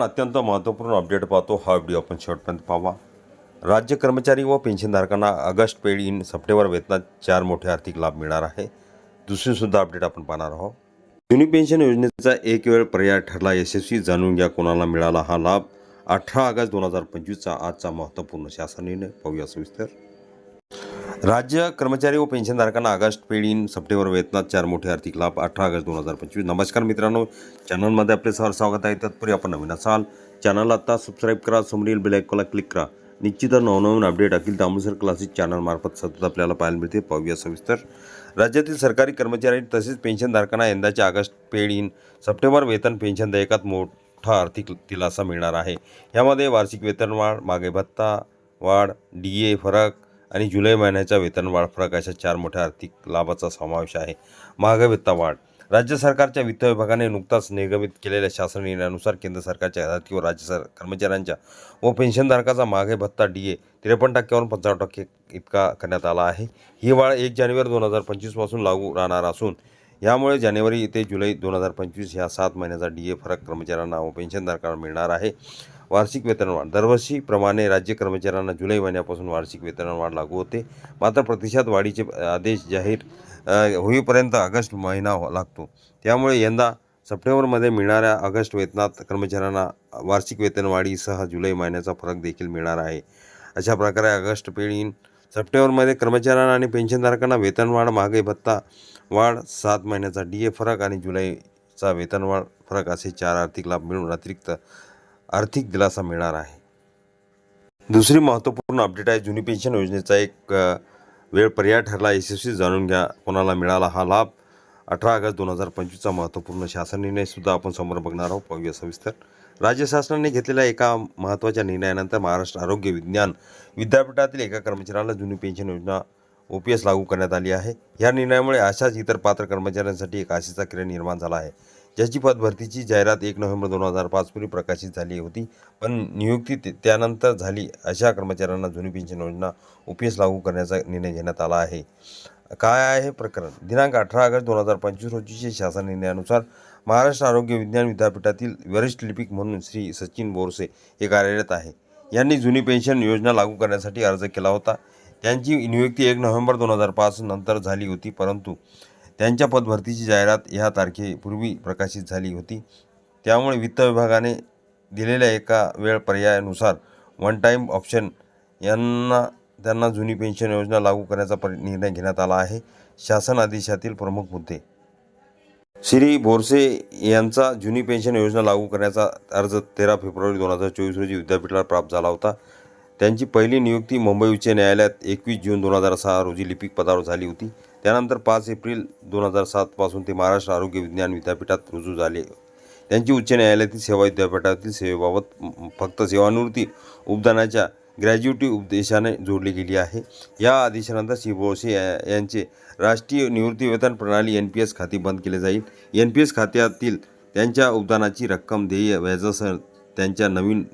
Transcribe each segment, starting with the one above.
आपण अत्यंत महत्त्वपूर्ण अपडेट पाहतो. हा व्हिडिओ आपण शेवटपर्यंत पाहावा. राज्य कर्मचारी व पेन्शनधारकांना ऑगस्ट पेड इन सप्टेंबर वेतनात चार मोठे आर्थिक लाभ मिळणार आहे. दुसरीसुद्धा अपडेट आपण पाहणार आहोत. जुनी पेन्शन योजनेचा एक वेळ पर्याय ठरला. यशस्वी जाणून घ्या कोणाला मिळाला हा लाभ. अठरा ऑगस्ट दोन हजार पंचवीसचा आजचा महत्त्वपूर्ण शासन निर्णय. पाहूया सविस्तर. राज्य कर्मचारी व पेन्शनधारकांना ऑगस्ट पेड इन सप्टेंबर वेतनात चार मोठे आर्थिक लाभ अठरा ऑगस्ट दोन हजार पंचवीस. नमस्कार मित्रांनो चॅनलमध्ये आपले सर स्वागत आहे. तत्पूर्वी आपण नवीन असाल चॅनलला आता सबस्क्राईब करा समोरील बेल आयकॉनला क्लिक करा. निश्चितच नवनवीन अपडेट अखिल दामोसर क्लासेस चॅनलमार्फत सतत आपल्याला पाहायला मिळते. पाहूया सविस्तर. राज्यातील सरकारी कर्मचारी तसेच पेन्शनधारकांना यंदाच्या ऑगस्ट पेड इन सप्टेंबर वेतन पेन्शन देयकात मोठा आर्थिक दिलासा मिळणार आहे. यामध्ये वार्षिक वेतनवाढ मागे भत्ता वाढ डी ए फरक आणि जुलै महिन्याच्या वेतनवाढ फरक अशा चार मोठ्या आर्थिक लाभाचा समावेश आहे. महागाई वाढ. राज्य सरकारच्या वित्त विभागाने नुकताच निर्गमित केलेल्या शासन निर्णयानुसार केंद्र सरकारच्या किंवा राज्य सर कर्मचाऱ्यांच्या व पेन्शनधारकाचा महागाई भत्ता डी ए त्रेपन्न टक्क्यावरून पंचावन्न टक्के इतका करण्यात आला आहे. ही वाढ एक जानेवारी दोन हजार पंचवीसपासून लागू राहणार असून यामुळे जानेवारी ते जुलै दोन हजार पंचवीस ह्या सात महिन्याचा डी ए फरक कर्मचाऱ्यांना व पेन्शनधारकांना मिळणार आहे. वार्षिक वेतनवाढ दरवर्षीप्रमाणे राज्य कर्मचाऱ्यांना जुलै महिन्यापासून वार्षिक वेतनवाढ लागू होते. मात्र प्रतिशत वाढीचे आदेश जाहीर होईपर्यंत ऑगस्ट महिना हो लागतो. त्यामुळे यंदा सप्टेंबरमध्ये मिळणाऱ्या ऑगस्ट वेतनात कर्मचाऱ्यांना वार्षिक वेतनवाढीसह जुलै महिन्याचा फरक देखील मिळणार आहे. अशा प्रकारे ऑगस्ट पेढीन सप्टेंबरमध्ये कर्मचाऱ्यांना आणि पेन्शनधारकांना वेतनवाढ महागाई भत्ता वाढ सात महिन्याचा डी ए फरक आणि जुलैचा वेतनवाढ फरक असे चार आर्थिक लाभ मिळून अतिरिक्त आर्थिक दिलासा मिळणार आहे. दुसरी महत्त्वपूर्ण अपडेट आहे जुनी पेन्शन योजनेचा एक वेळ पर्याय ठरला. यशस्वी जाणून घ्या कोणाला मिळाला हा लाभ. अठरा ऑगस्ट दोन हजार पंचवीसचा महत्त्वपूर्ण शासन निर्णयसुद्धा आपण समोर बघणार आहोत. पाहूया सविस्तर. राज्य शासनाने घेतलेल्या एका महत्त्वाच्या निर्णयानंतर महाराष्ट्र आरोग्य विज्ञान विद्यापीठातील एका कर्मचाऱ्याला जुनी पेन्शन योजना ओ पी एस लागू करण्यात आली आहे. या निर्णयामुळे अशाच इतर पात्र कर्मचाऱ्यांसाठी एक आशेचा किरण निर्माण झाला आहे. ज्याची पदभरतीची जाहिरात एक नोव्हेंबर दोन हजार पाचपूर्वी प्रकाशित झाली होती. पण नियुक्ती ते- त्यानंतर झाली. अशा कर्मचाऱ्यांना जुनी पेन्शन योजना ओ पी एस लागू करण्याचा निर्णय घेण्यात आला आहे. काय आहे प्रकरण? दिनांक अठरा ऑगस्ट दोन हजार पंचवीस रोजीचे शासन निर्णयानुसार महाराष्ट्र आरोग्य विज्ञान विद्यापीठातील वरिष्ठ लिपिक म्हणून श्री सचिन बोरसे हे कार्यरत आहे. यांनी जुनी पेन्शन योजना लागू करण्यासाठी अर्ज केला होता. त्यांची नियुक्ती एक नोव्हेंबर दोन हजार पाच नंतर झाली होती. परंतु त्यांच्या पदभरतीची जाहिरात ह्या तारखेपूर्वी प्रकाशित झाली होती. त्यामुळे वित्त विभागाने दिलेल्या एका वेळ पर्यायानुसार वन टाईम ऑप्शन यांना त्यांना जुनी पेन्शन योजना लागू करण्याचा परि निर्णय घेण्यात आला आहे. शासन आदेशातील प्रमुख मुद्दे. श्री बोरसे यांचा जुनी पेन्शन योजना लागू करण्याचा अर्ज तेरा फेब्रुवारी दोन हजार चोवीस रोजी विद्यापीठाला प्राप्त झाला होता. त्यांची पहिली नियुक्ती मुंबई उच्च न्यायालयात एकवीस जून दोन हजार सहा रोजी लिपिक पदावर झाली होती. त्यानंतर पाच एप्रिल दोन हजार सातपासून ते महाराष्ट्र आरोग्य विज्ञान विद्यापीठात रुजू झाले. त्यांची उच्च न्यायालयातील सेवा विद्यापीठातील सेवेबाबत फक्त सेवानिवृत्ती उपदानाच्या ग्रॅज्युटी उपदेशाने जोडली गेली आहे. या आदेशानंतर श्री बोरसे या- यांचे राष्ट्रीय निवृत्तीवेतन प्रणाली एन पी एस खाते बंद केले जाईल. एन पी एस खात्यातील त्यांच्या उपदानाची रक्कम देय व्याजासह त्यांच्या नवीन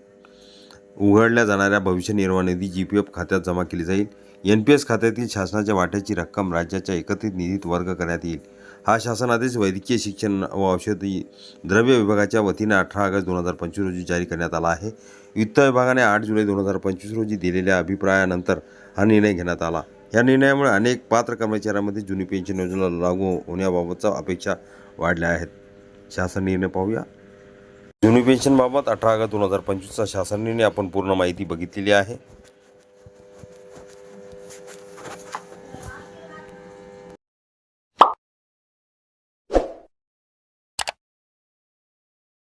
उघडल्या जाणाऱ्या भविष्य निर्वाह निधी जी पी एफ खात्यात जमा केली जाईल. एन पी एस खात्यातील शासनाच्या वाट्याची रक्कम राज्याच्या एकत्रित निधीत वर्ग करण्यात येईल. हा शासन आदेश वैद्यकीय शिक्षण व औषधी द्रव्य विभागाच्या वतीने अठरा ऑगस्ट दोन हजार पंचवीस रोजी जारी करण्यात आला आहे. वित्त विभागाने आठ जुलै दोन हजार पंचवीस रोजी दिलेल्या अभिप्रायानंतर हा निर्णय घेण्यात आला. या निर्णयामुळे अनेक पात्र कर्मचाऱ्यांमध्ये जुनी पेन्शन योजना लागू होण्याबाबतचा अपेक्षा वाढल्या आहेत. शासन निर्णय पाहूया. जुनी पेन्शनबाबत अठरा ऑगस्ट दोन हजार पंचवीसचा शासन निर्णय आपण पूर्ण माहिती बघितलेली आहे.